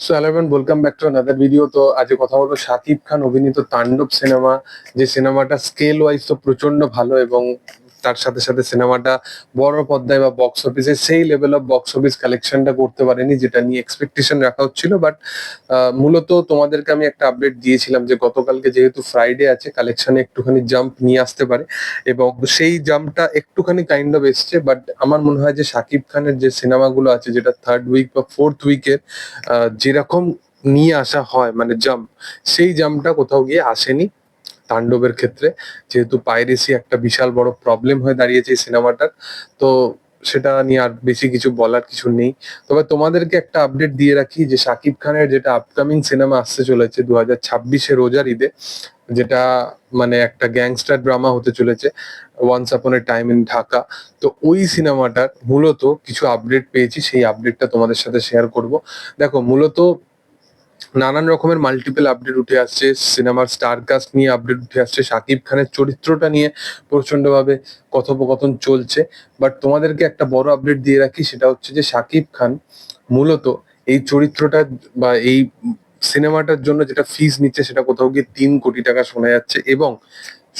So everyone welcome back to another video তো আজকে কথা বলব শাকিব খান অভিনীত তাণ্ডব সিনেমা। যে সিনেমাটা স্কেল ওয়াইজ তো প্রচণ্ড ভালো এবং তার সাথে সাথে সিনেমাটা বড় পর্দায় বা বক্স অফিসে সেই লেভেল অফ বক্স অফিস কালেকশনটা করতে পারেনি, যেটা নিয়ে এক্সপেকটেশন রাখা হচ্ছিল। বাট মূলত তোমাদেরকে আমি একটা আপডেট দিয়েছিলাম যে গতকালকে যেহেতু ফ্রাইডে আছে কালেকশনে একটুখানি জাম্প নিয়ে আসতে পারে। এবং সেই জাম্পটা একটুখানি কাইন্ড অফ এসছে বাট আমার মনে হয় যে শাকিব খানের যে সিনেমাগুলো আছে, যেটা থার্ড উইক বা ফোর্থ উইকের যেরকম নিয়ে আসা হয় মানে জাম্প সেই জাম্পটা কোথাও গিয়ে আসেনি। তাণ্ডবের ক্ষেত্রে, যেহেতু পাইরেসি একটা বিশাল বড় প্রবলেম হয়ে দাঁড়িয়েছে এই সিনেমাটার, তো সেটা নিয়ে আর বেশি কিছু বলার কিছু নেই। তবে তোমাদেরকে একটা আপডেট দিয়ে রাখি যে শাকিব খানের যেটা আপকামিং সিনেমা আসতে চলেছে দু হাজার ছাব্বিশে রোজার ঈদে, যেটা মানে একটা গ্যাংস্টার ড্রামা হতে চলেছে once upon A time in Dhaka তো ওই সিনেমাটার মূলত কিছু আপডেট পেয়েছি, সেই আপডেটটা তোমাদের সাথে শেয়ার করব। দেখো, মূলত নানান রকমের মাল্টিপল আপডেট উঠে আসছে সিনেমার স্টার কাস্ট নিয়ে আপডেট উঠে আসছে, সাকিব খানের চরিত্রটা নিয়ে প্রচন্ডভাবে কথোপকথন চলছে। বাট তোমাদেরকে একটা বড় আপডেট দিয়ে রাখি, সেটা হচ্ছে যে সাকিব খান মূলত এই চরিত্রটা বা এই সিনেমাটার জন্য যেটা ফিজ নিচ্ছে, সেটা কোথাও গিয়ে তিন কোটি টাকা শোনা যাচ্ছে এবং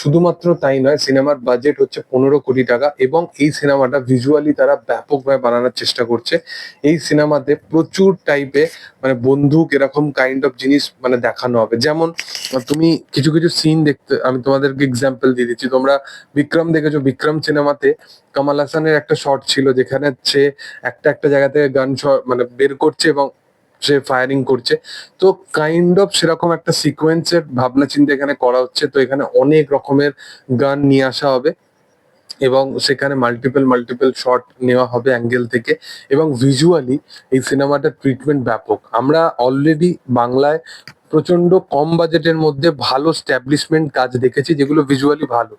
শুধুমাত্র তাই নয়, সিনেমার বাজেট হচ্ছে পনেরো কোটি টাকা এবং এই সিনেমাটা ভিজুয়ালি তারা ব্যাপকভাবে বানানোর চেষ্টা করছে। এই সিনেমাতে প্রচুর টাইপে মানে বন্দুক এরকম কাইন্ড অফ জিনিস মানে দেখানো হবে। যেমন, তুমি কিছু কিছু সিন দেখতে, আমি তোমাদেরকে এক্সাম্পল দিয়ে দিচ্ছি। তোমরা বিক্রম দেখেছ? বিক্রম সিনেমাতে কামাল হাসানের একটা শট ছিল যেখানে সে একটা একটা জায়গা থেকে গান মানে বের করছে এবং সে ফায়ারিং করছে। তো কাইন্ড অফ সেরকম একটা সিকোয়েন্সের ভাবনা চিন্তা এখানে করা হচ্ছে। তো এখানে অনেক রকমের গান নিয়ে আসা হবে এবং সেখানে মাল্টিপল মাল্টিপল শট নেওয়া হবে অ্যাঙ্গেল থেকে এবং ভিজুয়ালি এই সিনেমাটার ট্রিটমেন্ট ব্যাপক। আমরা অলরেডি বাংলায় প্রচণ্ড কম বাজেটের মধ্যে ভালো স্ট্যাবলিশমেন্ট কাজ দেখেছি যেগুলো ভিজুয়ালি ভালো।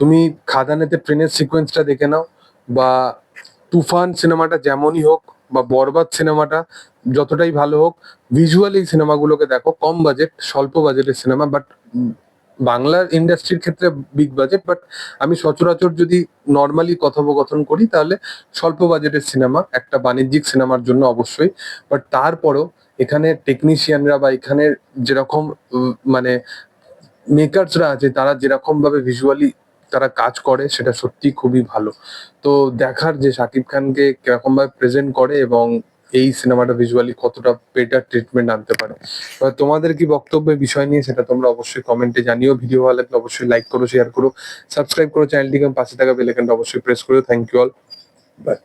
তুমি খাদানেতে ট্রেনের সিকোয়েন্সটা দেখে নাও বা তুফান সিনেমাটা যেমনই হোক বা বরবাদ সিনেমাটা যতটাই ভালো হোক ভিজুয়ালি সিনেমাগুলোকে দেখো, কম বাজেট স্বল্প বাজেটের সিনেমা বাট বাংলার ইন্ডাস্ট্রির ক্ষেত্রে বিগ বাজেট বাট আমি সচরাচর যদি নর্মালি কথোপকথন করি, তাহলে স্বল্প বাজেটের সিনেমা, একটা বাণিজ্যিক সিনেমার জন্য অবশ্যই বাট তারপরও এখানে টেকনিশিয়ানরা বা এখানে যেরকম মানে মেকার্সরা আছে, তারা যেরকম ভাবে ভিজুয়ালি তারা কাজ করে, সেটা সত্যি খুবই ভালো। তো দেখার যে শাকিব খানকে কীরকম ভাবে প্রেজেন্ট করে এবং এই সিনেমাটা ভিজুয়ালি কতটা বেটার ট্রিটমেন্ট আনতে পারে। তোমাদের কি বক্তব্য বিষয় নিয়ে সেটা তোমরা অবশ্যই কমেন্টে জানিও। ভিডিও ভালো লাগলে অবশ্যই লাইক করো শেয়ার করো সাবস্ক্রাইব করো চ্যানেলটিকে পাশে থাকা বেলাইকনটা অবশ্যই প্রেস করো থ্যাংক ইউ অল বাই